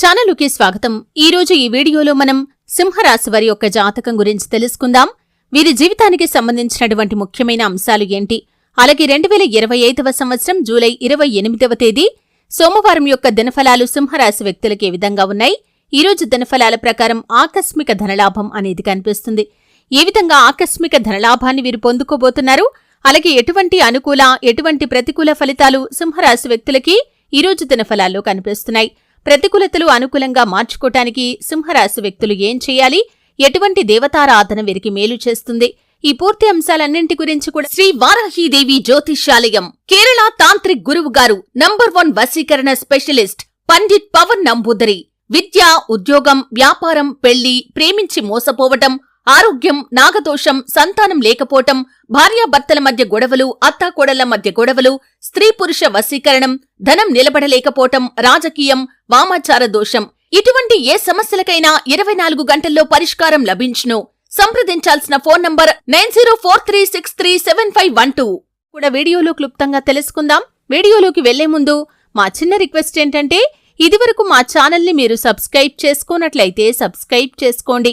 ఛానలుకి స్వాగతం. ఈ రోజు ఈ వీడియోలో మనం సింహరాశి వారి యొక్క జాతకం గురించి తెలుసుకుందాం. వీరి జీవితానికి సంబంధించినటువంటి ముఖ్యమైన అంశాలు ఏంటి? అలాగే రెండు వేల ఇరవై ఐదవ సంవత్సరం జూలై ఇరవై ఎనిమిదవ తేదీ సోమవారం యొక్క దినఫలాలు సింహరాశి వ్యక్తులకు ఏ విధంగా ఉన్నాయి? ఈ రోజు దినఫలాల ప్రకారం ఆకస్మిక ధనలాభం అనేది కనిపిస్తుంది. ఏ విధంగా ఆకస్మిక ధనలాభాన్ని వీరు పొందుకోబోతున్నారు? అలాగే ఎటువంటి అనుకూల ఎటువంటి ప్రతికూల ఫలితాలు సింహరాశి వ్యక్తులకి ఈ రోజు దినఫలాల్లో కనిపిస్తున్నాయి? ప్రతికూలతలు అనుకూలంగా మార్చుకోటానికి సింహరాశి వ్యక్తులు ఏం చేయాలి? ఎటువంటి దేవతారాధన వీరికి మేలు చేస్తుంది? ఈ పూర్తి అంశాలన్నింటి గురించి కూడా శ్రీ వారాహీదేవి జ్యోతిష్యాలయం కేరళ తాంత్రిక్ గురువు గారు నంబర్ వన్ వశీకరణ స్పెషలిస్ట్ పండిట్ పవన్ నంబూదరి. విద్య ఉద్యోగం వ్యాపారం పెళ్ళి ప్రేమించి మోసపోవటం ఆరోగ్యం నాగదోషం సంతానం లేకపోవటం భార్యాభర్తల మధ్య గొడవలు అత్తాకోడళ్ళ మధ్య గొడవలు స్త్రీ పురుష వశీకరణం ధనం నిలబడలేకపోవటం రాజకీయం వామాచార దోషం. ఇటువంటి ఏ సమస్యలకైనా ఇరవై నాలుగు గంటల్లో పరిష్కారం లభించును. సంప్రదించాల్సిన phone number nine zero four three six three seven five one two. కూడా వీడియోలో క్లుప్తంగా తెలుసుకుందాం. వీడియోలోకి వెళ్ళే ముందు మా చిన్న రిక్వెస్ట్ ఏంటంటే ఇదివరకు మా ఛానల్ని మీరు సబ్స్క్రైబ్ చేసుకోనట్లయితే సబ్స్క్రైబ్ చేసుకోండి.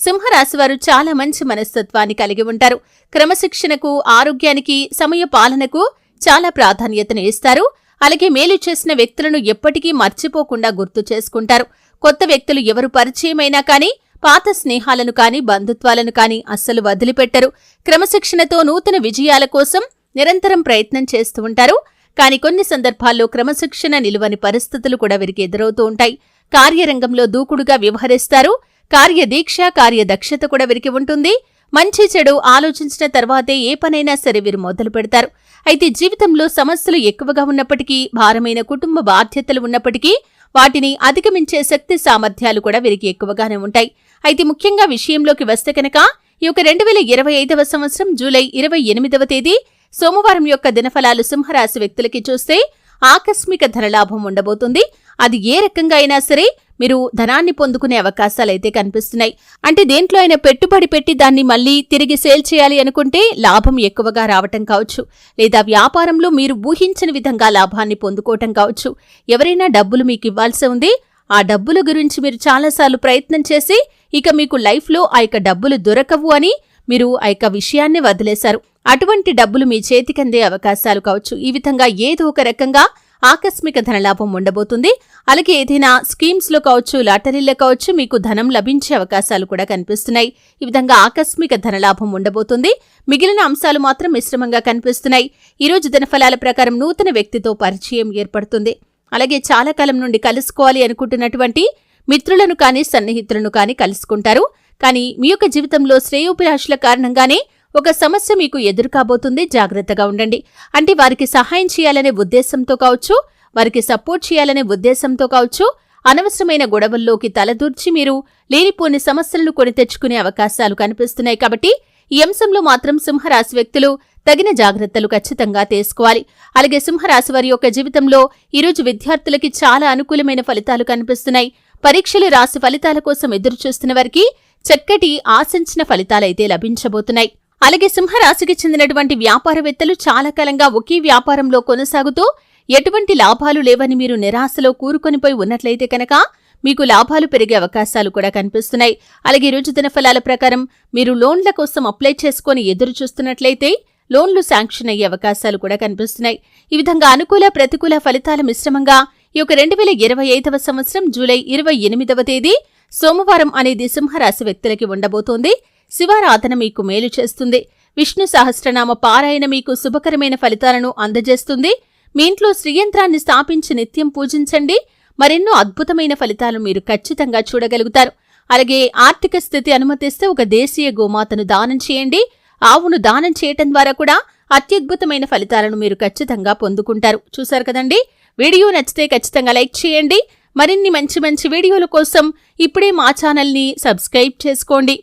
సింహరాశి వారు చాలా మంచి మనస్తత్వాన్ని కలిగి ఉంటారు. క్రమశిక్షణకు ఆరోగ్యానికి సమయ పాలనకు చాలా ప్రాధాన్యతను ఇస్తారు. అలాగే మేలు చేసిన వ్యక్తులను ఎప్పటికీ మర్చిపోకుండా గుర్తు చేసుకుంటారు. కొత్త వ్యక్తులు ఎవరు పరిచయమైనా కానీ పాత స్నేహాలను కానీ బంధుత్వాలను కానీ అస్సలు వదిలిపెట్టరు. క్రమశిక్షణతో నూతన విజయాల కోసం నిరంతరం ప్రయత్నం చేస్తూ ఉంటారు. కానీ కొన్ని సందర్భాల్లో క్రమశిక్షణ నిలువని పరిస్థితులు కూడా వీరికి ఎదురవుతూ ఉంటాయి. కార్యరంగంలో దూకుడుగా వ్యవహరిస్తారు. కార్యదీక్ష కార్యదక్షత కూడా వీరికి ఉంటుంది. మంచి చెడు ఆలోచించిన తర్వాతే ఏ పనైనా సరే వీరు మొదలు పెడతారు. అయితే జీవితంలో సమస్యలు ఎక్కువగా ఉన్నప్పటికీ భారమైన కుటుంబ బాధ్యతలు ఉన్నప్పటికీ వాటిని అధిగమించే శక్తి సామర్థ్యాలు కూడా వీరికి ఎక్కువగానే ఉంటాయి. అయితే ముఖ్యంగా విషయంలోకి వస్తే కనుక ఈ యొక్క రెండు వేల ఇరవై ఐదవ సంవత్సరం జూలై ఇరవై ఎనిమిదవ తేదీ సోమవారం యొక్క దినఫలాలు సింహరాశి వ్యక్తులకి చూస్తే ఆకస్మిక ధనలాభం ఉండబోతుంది. అది ఏ రకంగా అయినా సరే మీరు ధనాన్ని పొందుకునే అవకాశాలైతే కనిపిస్తున్నాయి. అంటే దేంట్లో అయినా పెట్టుబడి పెట్టి దాన్ని మళ్ళీ తిరిగి సేల్ చేయాలి అనుకుంటే లాభం ఎక్కువగా రావటం కావచ్చు. లేదా వ్యాపారంలో మీరు ఊహించని విధంగా లాభాన్ని పొందుకోవటం కావచ్చు. ఎవరైనా డబ్బులు మీకు ఇవ్వాల్సి ఉంది ఆ డబ్బుల గురించి మీరు చాలాసార్లు ప్రయత్నం చేసి ఇక మీకు లైఫ్లో ఆ యొక్క డబ్బులు దొరకవు అని మీరు ఆ యొక్క విషయాన్ని వదిలేశారు. అటువంటి డబ్బులు మీ చేతికందే అవకాశాలు కావచ్చు. ఈ విధంగా ఏదో ఒక రకంగా ఆకస్మిక ధనలాభం ఉండబోతుంది. అలాగే ఏదైనా స్కీమ్స్లో కావచ్చు లాటరీలో కావచ్చు మీకు ధనం లభించే అవకాశాలు కూడా కనిపిస్తున్నాయి. ఈ విధంగా ఆకస్మిక ధనలాభం ఉండబోతుంది. మిగిలిన అంశాలు మాత్రం మిశ్రమంగా కనిపిస్తున్నాయి. ఈ రోజు దినఫలాల ప్రకారం నూతన వ్యక్తితో పరిచయం ఏర్పడుతుంది. అలాగే చాలా కాలం నుండి కలుసుకోవాలి అనుకుంటున్నటువంటి మిత్రులను కానీ సన్నిహితులను కానీ కలుసుకుంటారు. కానీ మీ యొక్క జీవితంలో శ్రేయోభిలాషుల కారణంగానే ఒక సమస్య మీకు ఎదురుకాబోతుంది జాగ్రత్తగా ఉండండి. అంటే వారికి సహాయం చేయాలనే ఉద్దేశంతో కావచ్చు వారికి సపోర్ట్ చేయాలనే ఉద్దేశంతో కావచ్చు అనవసరమైన గొడవల్లోకి తలదూర్చి మీరు లేనిపోని సమస్యలను కొని తెచ్చుకునే అవకాశాలు కనిపిస్తున్నాయి కాబట్టి ఈ అంశంలో మాత్రం సింహరాశి వ్యక్తులు తగిన జాగ్రత్తలు ఖచ్చితంగా తీసుకోవాలి. అలాగే సింహరాశి వారి యొక్క జీవితంలో ఈరోజు విద్యార్థులకి చాలా అనుకూలమైన ఫలితాలు కనిపిస్తున్నాయి. పరీక్షలు రాసి ఫలితాల కోసం ఎదురుచూస్తున్న వారికి చక్కటి ఆశించిన ఫలితాలైతే లభించబోతున్నాయి. అలాగే సింహరాశికి చెందినటువంటి వ్యాపారవేత్తలు చాలా కాలంగా ఒకే వ్యాపారంలో కొనసాగుతూ ఎటువంటి లాభాలు లేవని మీరు నిరాశలో కూరుకొనిపోయి ఉన్నట్లయితే కనుక మీకు లాభాలు పెరిగే అవకాశాలు కూడా కనిపిస్తున్నాయి. అలాగే రోజు దినఫలాల ప్రకారం మీరు లోన్ల కోసం అప్లై చేసుకుని ఎదురు చూస్తున్నట్లయితే లోన్లు శాంక్షన్ అయ్యే అవకాశాలు కూడా కనిపిస్తున్నాయి. ఈ విధంగా అనుకూల ప్రతికూల ఫలితాల మిశ్రమంగా ఈ యొక్క రెండు వేల ఇరవై ఐదవ సంవత్సరం జూలై ఇరవై ఎనిమిదవ తేదీ సోమవారం అనేది సింహరాశి వ్యక్తులకి ఉండబోతోంది. శివారాధన మీకు మేలు చేస్తుంది. విష్ణు సహస్రనామ పారాయణ మీకు శుభకరమైన ఫలితాలను అందజేస్తుంది. మీ ఇంట్లో శ్రీయంత్రాన్ని స్థాపించి నిత్యం పూజించండి. మరెన్నో అద్భుతమైన ఫలితాలు మీరు ఖచ్చితంగా చూడగలుగుతారు. అలాగే ఆర్థిక స్థితి అనుమతిస్తే ఒక దేశీయ గోమాతను దానం చేయండి. ఆవును దానం చేయటం ద్వారా కూడా అత్యద్భుతమైన ఫలితాలను మీరు ఖచ్చితంగా పొందుకుంటారు. చూశారు కదండి? వీడియో నచ్చితే ఖచ్చితంగా లైక్ చేయండి. మరిన్ని మంచి మంచి వీడియోల కోసం ఇప్పుడే మా ఛానల్ని సబ్స్క్రైబ్ చేసుకోండి.